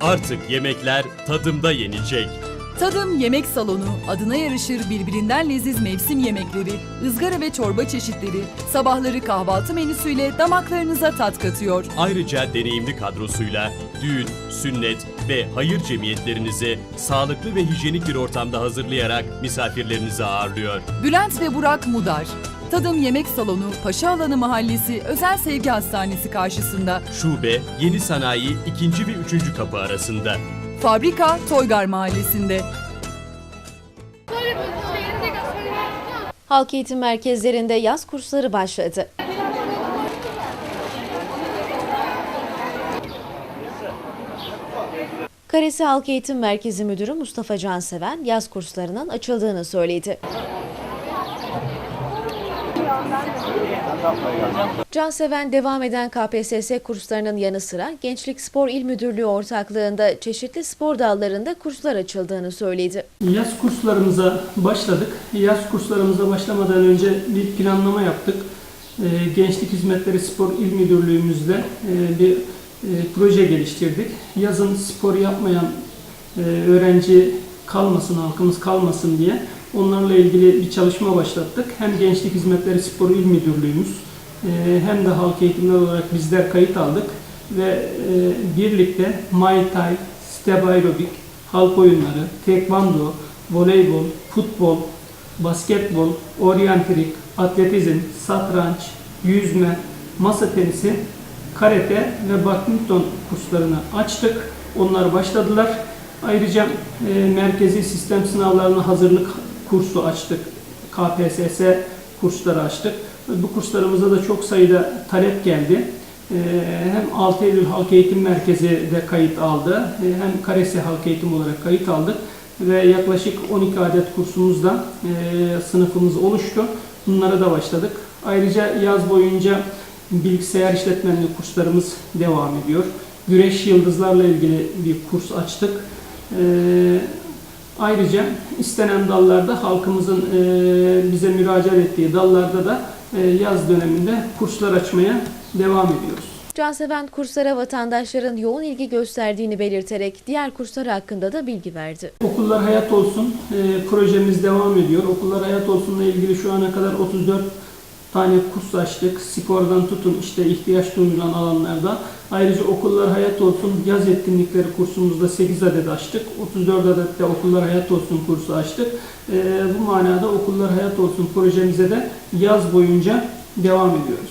Artık yemekler tadımda yenecek. Tadım Yemek Salonu adına yarışır birbirinden leziz mevsim yemekleri, ızgara ve çorba çeşitleri, sabahları kahvaltı menüsüyle damaklarınıza tat katıyor. Ayrıca deneyimli kadrosuyla düğün, sünnet ve hayır cemiyetlerinizi sağlıklı ve hijyenik bir ortamda hazırlayarak misafirlerinizi ağırlıyor. Bülent ve Burak Mudar. Tadım Yemek Salonu Paşaalanı Mahallesi Özel Sevgi Hastanesi karşısında. Şube, Yeni Sanayi 2. ve 3. kapı arasında. Fabrika Toygar Mahallesi'nde. Halk eğitim merkezlerinde yaz kursları başladı. Karesi Halk Eğitim Merkezi Müdürü Mustafa Canseven yaz kurslarının açıldığını söyledi. Canseven devam eden KPSS kurslarının yanı sıra Gençlik Spor İl Müdürlüğü ortaklığında çeşitli spor dallarında kurslar açıldığını söyledi. Yaz kurslarımıza başladık. Yaz kurslarımıza başlamadan önce bir planlama yaptık. Ee, Gençlik Hizmetleri Spor İl Müdürlüğümüzle e, bir e, proje geliştirdik. Yazın spor yapmayan e, öğrenci kalmasın, halkımız kalmasın diye onlarla ilgili bir çalışma başlattık. Hem Gençlik Hizmetleri Spor İl Müdürlüğümüz e, hem de halk eğitimler olarak bizler kayıt aldık ve e, birlikte Muay Thai, step aerobik, halk oyunları, tekvando, voleybol, futbol, basketbol, oryantrik, atletizm, satranç, yüzme, masa tenisi, karate ve badminton kurslarını açtık. Onlar başladılar. Ayrıca e, merkezi sistem sınavlarına hazırlık kursu açtık. KPSS kursları açtık. Bu kurslarımıza da çok sayıda talep geldi. Ee, Hem 6 Eylül Halk Eğitim Merkezi de kayıt aldı, e, hem Karesi Halk Eğitim olarak kayıt aldık ve yaklaşık 12 adet kursumuzda e, sınıfımız oluştu. Bunlara da başladık. Ayrıca yaz boyunca bilgisayar işletmenliği kurslarımız devam ediyor. Güreş yıldızlarla ilgili bir kurs açtık. Ee, Ayrıca istenen dallarda halkımızın e, bize müracaat ettiği dallarda da e, yaz döneminde kurslar açmaya devam ediyoruz. Canseven kurslara vatandaşların yoğun ilgi gösterdiğini belirterek diğer kurslar hakkında da bilgi verdi. Okullar Hayat Olsun e, projemiz devam ediyor. Okullar Hayat Olsun'la ilgili şu ana kadar 34 tane kurs açtık. Spordan tutun işte ihtiyaç duyulan alanlarda. Ayrıca Okullar Hayat Olsun yaz etkinlikleri kursumuzda 8 adet açtık. 34 adet de Okullar Hayat Olsun kursu açtık. E, bu manada Okullar Hayat Olsun projemize de yaz boyunca devam ediyoruz.